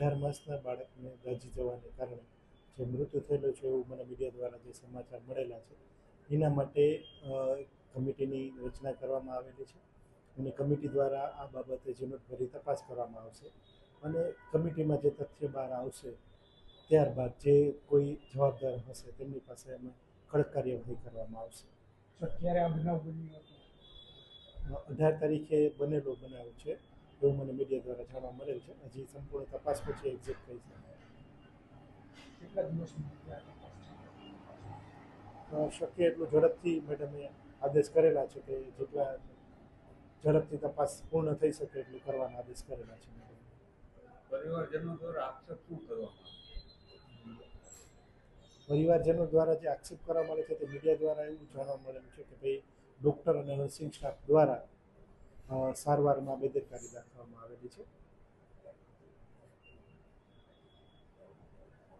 અઢાર માસના બાળકને દાઝી જવાને કારણે જે મૃત્યુ થયેલું છે એવું મને મીડિયા દ્વારા જે સમાચાર મળેલા છે એના માટે કમિટીની રચના કરવામાં આવેલી છે અને કમિટી દ્વારા આ બાબતે ઝીણવટભરી તપાસ કરવામાં આવશે અને કમિટીમાં જે તથ્ય બહાર આવશે ત્યારબાદ જે કોઈ જવાબદાર હશે તેમની પાસે અમે કડક કાર્યવાહી કરવામાં આવશે. અત્યારે આ બનાવ બન્યો અઢાર તારીખે બનેલો બનાવ છે. એવું મને મીડિયા દ્વારા જાણવા મળેલ છે. હજી સંપૂર્ણ તપાસ પછી એક્ઝેક્ટ થઈ છે? શક્ય એટલું ઝડપથી મેડમે આદેશ કરેલા છે કે જેટલા ઝડપથી તપાસ પૂર્ણ થઈ શકે એટલું કરવાના આદેશ કરેલા છે મેડમ પરિવારજનો દ્વારા આક્ષેપ શું કરવામાં પરિવારજનો દ્વારા જે આક્ષેપ કરવામાં આવે છે તે મીડિયા દ્વારા એવું જાણવા મળેલું છે કે ભાઈ ડૉક્ટર અને નર્સિંગ સ્ટાફ દ્વારા સારવારમાં બેદરકારી દાખવવામાં આવેલી છે.